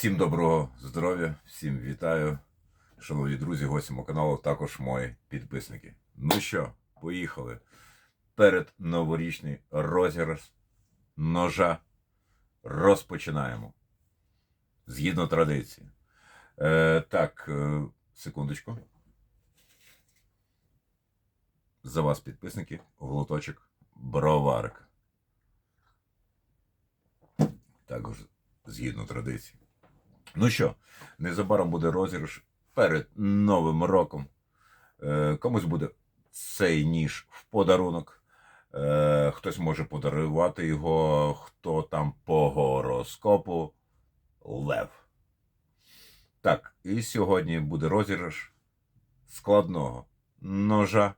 Всім доброго здоров'я, всім вітаю. Шановні друзі, гості мого каналу, також мої підписники. Ну що, поїхали. Перед новорічний розіграш ножа розпочинаємо. Згідно традиції. Е, так, е, секундочку. За вас, підписники, глоточок броварик. Також згідно традиції. Ну що, незабаром буде розіграш перед Новим роком. Е, комусь буде цей ніж в подарунок. Е, хтось може подарувати його, хто там по гороскопу Лев. Так, і сьогодні буде розіграш складного ножа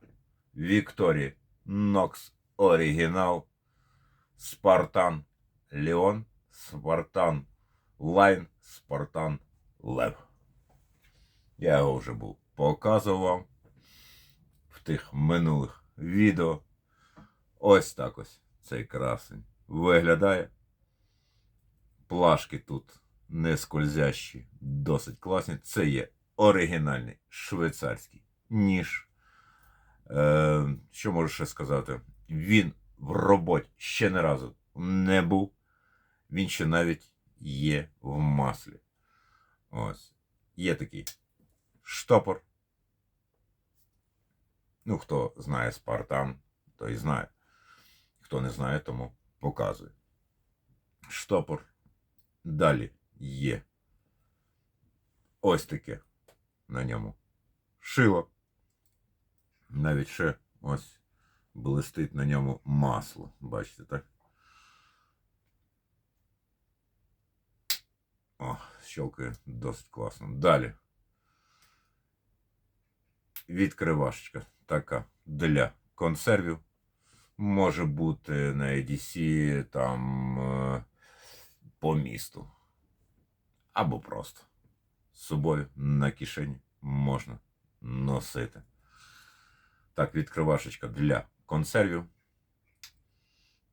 Вікторії Нокс Оригінал Спартан Леон Спартан Лайн Спартан Лев. Я його вже був показував в тих минулих відео. Ось так ось цей красень виглядає. Плашки тут не скользящі, досить класні. Це є оригінальний швейцарський ніж. Е, що можу ще сказати? Він в роботі ще не разу не був. Він ще навіть є в маслі. Ось. Є такий штопор. Ну, хто знає Спартан, той знає. Хто не знає, тому показує. Штопор. Далі є. Ось таке на ньому. Шило. Навіть ще ось блистить на ньому масло. Бачите, так? О, щелкає досить класно. Далі. Відкривашечка така для консервів. Може бути на EDC там е, по місту. Або просто. З собою на кишені можна носити. Так, відкривашечка для консервів.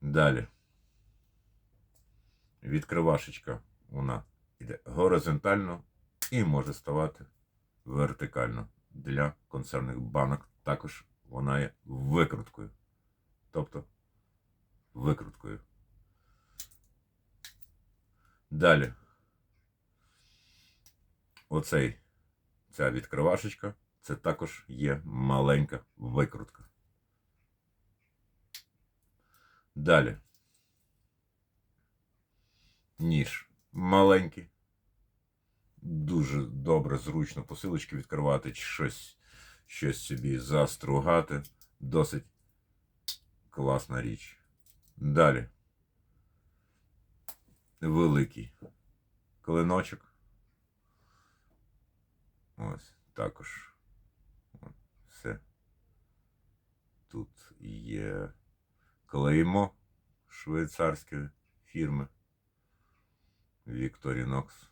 Далі. Відкривашечка вона йде горизонтально і може ставати вертикально для консервних банок. Також вона є викруткою. Тобто викруткою. Далі. Оцей, ця відкривашечка, це також є маленька викрутка. Далі. Ніж маленький. Дуже добре, зручно посилочки відкривати, щось, щось собі застругати. Досить класна річ. Далі. Великий клиночок. Ось також. Все. Тут є клеймо швейцарської фірми. Victorinox.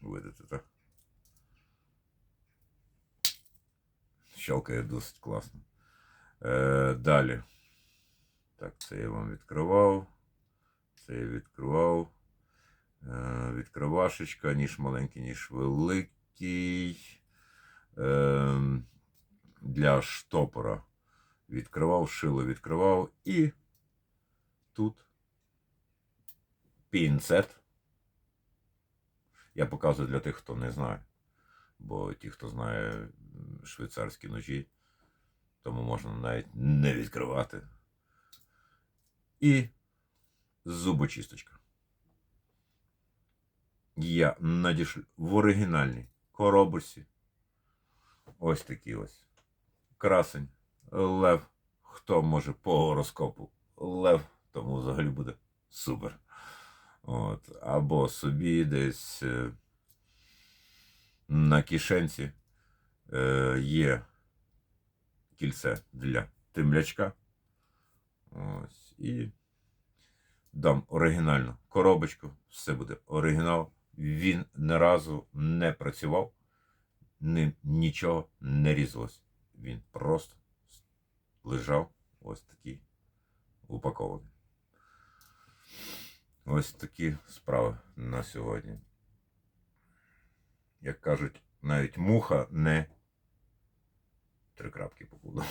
Видите, так? Щелкає досить класно. Е, Далі. Так, це я вам відкривав. Це я відкривав. Е, Відкривашечка, ніж маленький, ніж великий. Е, Для штопора відкривав, шило відкривав і тут пінцет. Я показую для тих, хто не знає. Бо ті, хто знає швейцарські ножі, тому можна навіть не відкривати. І зубочисточка. Я надішлю в оригінальній коробочці. Ось такий ось красень. Лев. Хто може по гороскопу? Лев, тому взагалі буде супер. От. Або собі десь е, на кишенці е, є кільце для темлячка. Ось. І дам оригінальну коробочку. Все буде оригінал. Він ні разу не працював, ним нічого не різалось. Він просто лежав ось такий упакований. Ось такі справи на сьогодні. Як кажуть, навіть муха не три крапки покладу.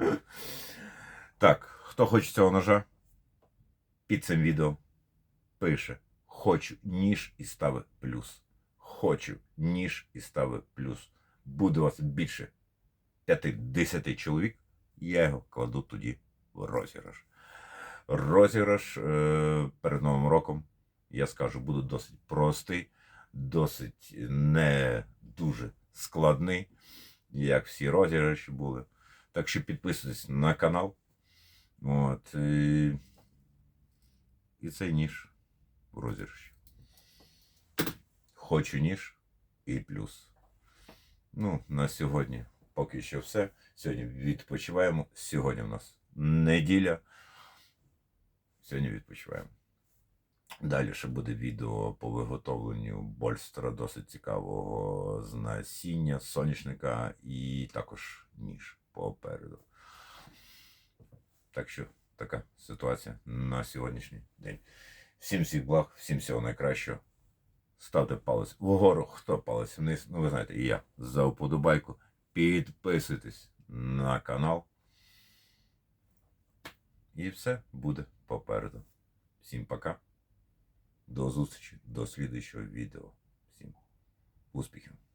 Так, хто хоче цього ножа, під цим відео пише Хочу ніж і ставить плюс. Хочу ніж і ставить плюс. Буде у вас більше 5-10 чоловік, я його кладу тоді в розіграш. Розіграш е, перед Новим роком, я скажу, буде досить простий, досить не дуже складний, як всі розіграші були. Так що підписуйтесь на канал. От, і, і цей ніж в розіграші. Хочу ніж і плюс. Ну, на сьогодні поки що все. Сьогодні відпочиваємо. Сьогодні в нас неділя. Сьогодні відпочиваємо. Далі ще буде відео по виготовленню больстера досить цікавого з насіння соняшника і також ніж попереду. Так що така ситуація на сьогоднішній день. Всім всіх благ, всім всього найкращого. Ставте палець вгору, хто палець вниз. Ну, ви знаєте, і я за вподобайку. Підписуйтесь на канал. І все буде попереду. Всім пока. До зустрічі, до слідуючого відео. Всім успіхів!